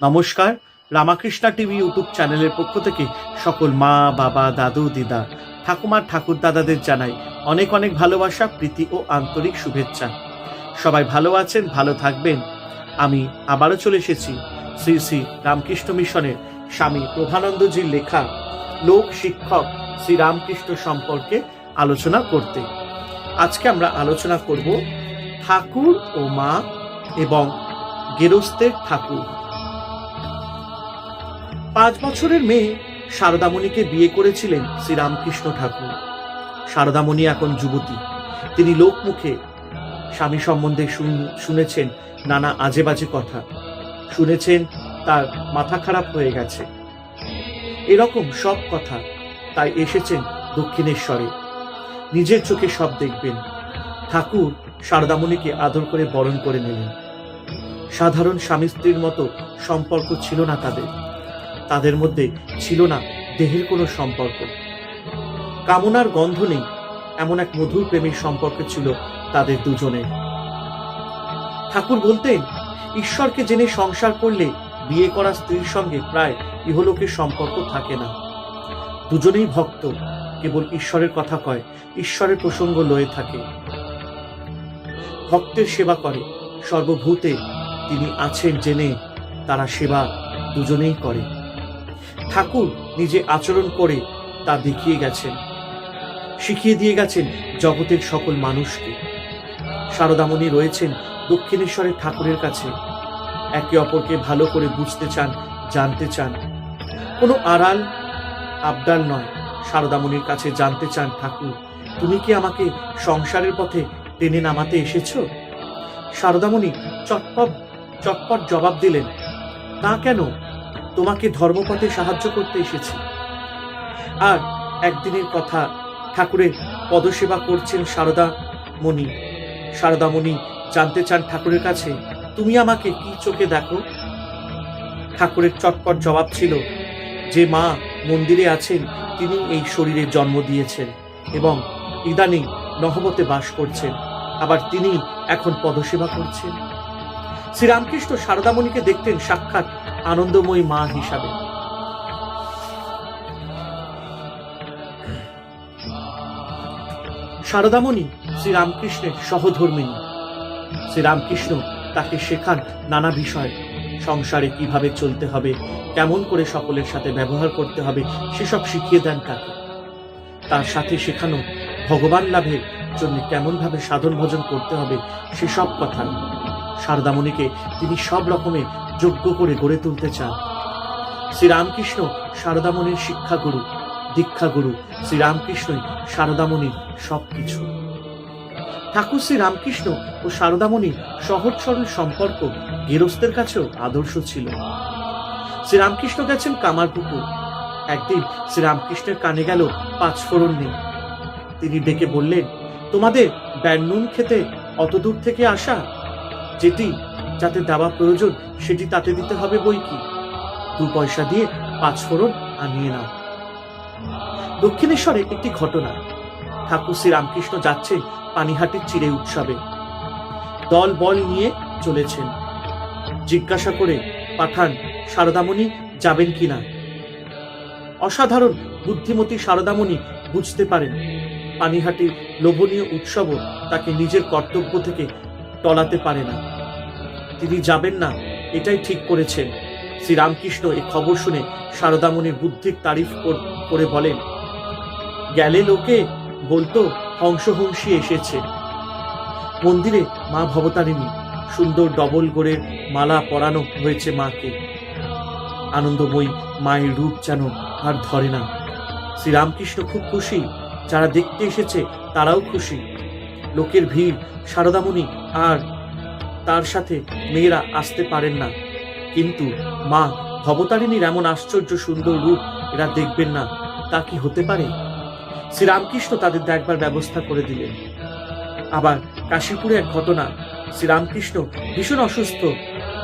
নমস্কার, Ramakrishna TV YouTube চ্যানেলের পক্ষ থেকে সকল মা, বাবা, দাদু, দিদা, ঠাকুমার, ঠাকুর দাদাদের জানাই অনেক অনেক ভালোবাসা, প্রীতি ও আন্তরিক শুভেচ্ছা। সবাই ভালো আছেন, ভালো থাকবেন। আমি আবারও চলে এসেছি শ্রী শ্রী রামকৃষ্ণ মিশনের স্বামী প্রভানন্দজির লেখা লোক শিক্ষক শ্রী রামকৃষ্ণ সম্পর্কে আলোচনা করতে। আজকে আমরা আলোচনা করব ঠাকুর ও মা এবং গেরস্তের ঠাকুর। পাঁচ বছরের মেয়ে শারদামণিকে বিয়ে করেছিলেন শ্রীরামকৃষ্ণ ঠাকুর। শারদামণি এখন যুবতী। তিনি লোকমুখে স্বামী সম্বন্ধে শুন- শুনেছেন নানা আজে বাজে কথা। শুনেছেন তার মাথা খারাপ হয়ে গেছে। এরকম সব কথা তাই এসেছেন দক্ষিণেশ্বরে। নিজের চোখে সব দেখবেন। ঠাকুর শারদামণিকে আদর করে বরণ করে নিলেন। সাধারণ স্বামী স্ত্রীর মতো সম্পর্ক ছিল না তাদের। তাদের মধ্যে ছিল না দেহের কোনো সম্পর্ক। কামনার গন্ধ নেই, এমন এক মধুর প্রেমের সম্পর্ক ছিল তাদের দুজনের। ঠাকুর বলতেন, ঈশ্বরকে জেনে সংসার করলে বিয়ে করা স্ত্রীর সঙ্গে প্রায় ইহলোকের সম্পর্ক থাকে না। দুজনেই ভক্ত, কেবল ঈশ্বরের কথা কয়, ঈশ্বরের প্রসঙ্গ লয়ে থাকে। ভক্তের সেবা করে, সর্বভূতে তিনি আছেন জেনে তারা সেবা দুজনেই করে। ঠাকুর নিজে আচরণ করে তা দেখিয়ে গেছেন, শিখিয়ে দিয়ে গেছেন জগতের সকল মানুষকে। শারদামণি রয়েছেন দক্ষিণেশ্বরের ঠাকুরের কাছে। একে অপরকে ভালো করে বুঝতে চান, জানতে চান। কোনো আড়াল আবদাল নয়। শারদামণির কাছে জানতে চান, ঠাকুর, তুমি কি আমাকে সংসারের পথে টেনে নামাতে এসেছ? শারদামণি চটপট চটপট জবাব দিলেন তা কেন? তোমাকে ধর্মপথে সাহায্য করতে এসেছি। আর একদিনের কথা ঠাকুরের পদসেবা করছেন সারদা মণি। সারদামণি জানতে চান ঠাকুরের কাছে, তুমি আমাকে কি চোখে দেখো? ঠাকুরের চটপট জবাব ছিল, যে মা মন্দিরে আছেন, তিনি এই শরীরে জন্ম দিয়েছেন এবং ইদানিং নহবতে বাস করছেন, আবার তিনি এখন পদসেবা করছেন। শ্রীরামকৃষ্ণ সারদামণিকে দেখতেন সাক্ষাৎ আনন্দময়ী মা হিসাবে। শারদামণি শ্রীরামকৃষ্ণের সহধর্মিনী শ্রীরামকৃষ্ণ তাকে শেখান নানা বিষয়, সংসারে কীভাবে চলতে হবে, কেমন করে সকলের সাথে ব্যবহার করতে হবে, সেসব শিখিয়ে দেন তাকে। তার সাথে শেখানো ভগবান লাভের জন্য কেমনভাবে সাধন ভজন করতে হবে, সেসব কথা শারদামণিকে তিনি সব রকমের যোগ্য করে গড়ে তুলতে চান। শ্রীরামকৃষ্ণ শারদামণির শিক্ষাগুরু, দীক্ষাগুরু, শ্রীরামকৃষ্ণই শারদামণির সব কিছু ঠাকুর শ্রীরামকৃষ্ণ ও শারদামণির সহজ সরল সম্পর্ক গেরস্তের কাছেও আদর্শ ছিল। শ্রীরামকৃষ্ণ গেছেন কামারপুকুর। একদিন শ্রীরামকৃষ্ণের কানে গেল পাঁচ ফোড়ন নেই তিনি ডেকে বললেন, তোমাদের ব্যান্নুন খেতে অত দূর থেকে আসা? যেটি যাতে দেওয়া প্রয়োজন, সেটি তাতে দিতে হবে বই কি? দু পয়সা দিয়ে পাঁচ ফোড়ন আনিয়ে নাও। দক্ষিণেশ্বরে একটি ঘটনা। ঠাকুর শ্রী রামকৃষ্ণ যাচ্ছেন পানিহাটির চিড়ে উৎসবে। দল বল নিয়ে চলেছেন। জিজ্ঞাসা করে পাঠান শারদামণি যাবেন কিনা অসাধারণ বুদ্ধিমতী শারদামণি বুঝতে পারেন। পানিহাটির লোভনীয় উৎসবও তাকে নিজের কর্তব্য থেকে টলাতে পারে না। তিনি যাবেন না, এটাই ঠিক করেছেন। শ্রীরামকৃষ্ণ এই খবর শুনে শারদামণির বুদ্ধির তারিফ করে বলেন, গেলে লোকে বলতো হংসহংসী এসেছে। মন্দিরে মা ভবতারিণী, সুন্দর ডবল গোড়ের মালা পরানো হয়েছে মাকে। আনন্দময়ী মায়ের রূপ যেন আর ধরে না। শ্রীরামকৃষ্ণ খুব খুশি, যারা দেখতে এসেছে তারাও খুশি। লোকের ভিড়, সারদামণি আর তার সাথে মেয়েরা আসতে পারেন না। কিন্তু মা ভবতারিণীর এমন আশ্চর্য সুন্দর রূপ এরা দেখবেন না, তা কি হতে পারে? শ্রীরামকৃষ্ণ তাদের দেখবার ব্যবস্থা করে দিলেন। আবার কাশীপুরে এক ঘটনা, শ্রীরামকৃষ্ণ ভীষণ অসুস্থ,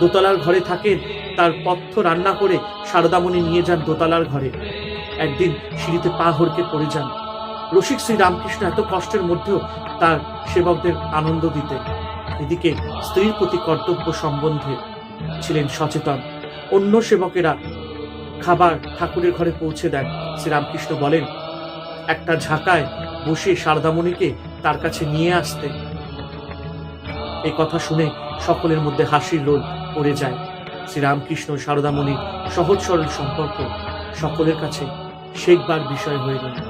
দোতলার ঘরে থাকেন, তার পথ্য রান্না করে শারদামণি নিয়ে যান দোতলার ঘরে। একদিন সিঁড়িতে পা হড়কে পড়ে যান। রসিক শ্রীরামকৃষ্ণ এত কষ্টের মধ্যেও তার সেবকদের আনন্দ দিতেন। এদিকে স্ত্রীর প্রতি কর্তব্য সম্বন্ধে ছিলেন সচেতন। অন্য সেবকেরা খাবার ঠাকুরের ঘরে পৌঁছে দেন। শ্রীরামকৃষ্ণ বলেন, একটা ঝাঁকায় বসে শারদামণিকে তার কাছে নিয়ে আসতে। এই কথা শুনে সকলের মধ্যে হাসির রোল পড়ে যায়। শ্রীরামকৃষ্ণ শারদামণির সহজ সরল সম্পর্ক সকলের কাছে শেখবার বিষয় হয়ে গেল